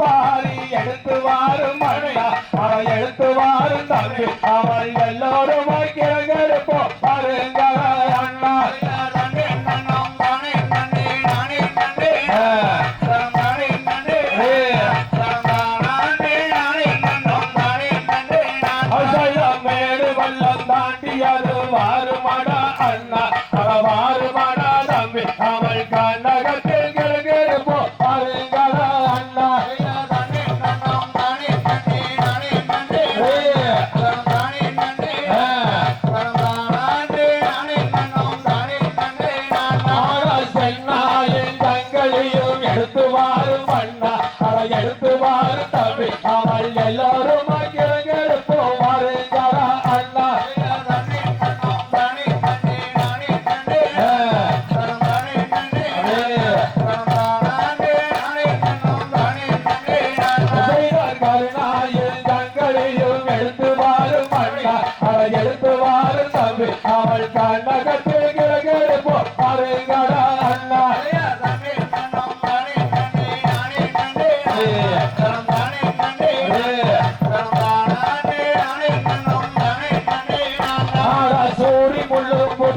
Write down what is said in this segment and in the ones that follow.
பாரி எடுத்து வாரும் மழையா அவள் எடுத்து வாரும் தம்பி. அவள் எல்லோரும் கிழங்கெடுப்போம் பாருங்க அண்ணா. மேடு வல்லம் தாண்டி அது வாருமாடா அண்ணா. அவ வாருமாடா தம்பி. அவள் கண்ணகத்தில் எடுத்து தம்பி அவள் எல்லாரும் அண்ணா அண்ணா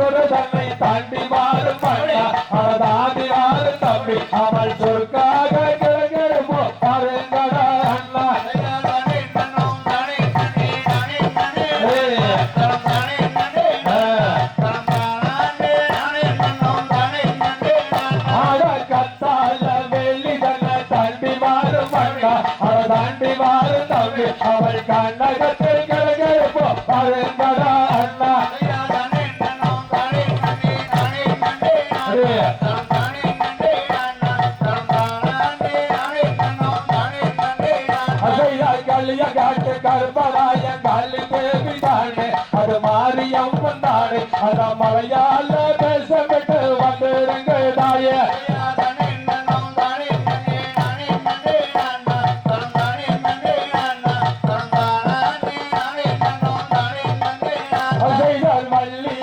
முள்ளு தன்னை தாண்டி வாரும் அண்ணா அவ தாண்டி தம்பி அவள் சொற்காக கிழங்கெடுப்போம் பாருங்க அண்ணா. ஆட அசையா கல்லிய காட்டு கருப்பராய காலி தேவி தானே. அது மாரியம் தானே. அத மலையாள பேசப்பட்டு வந்துருங்க தாயே. அசைகள் வள்ளி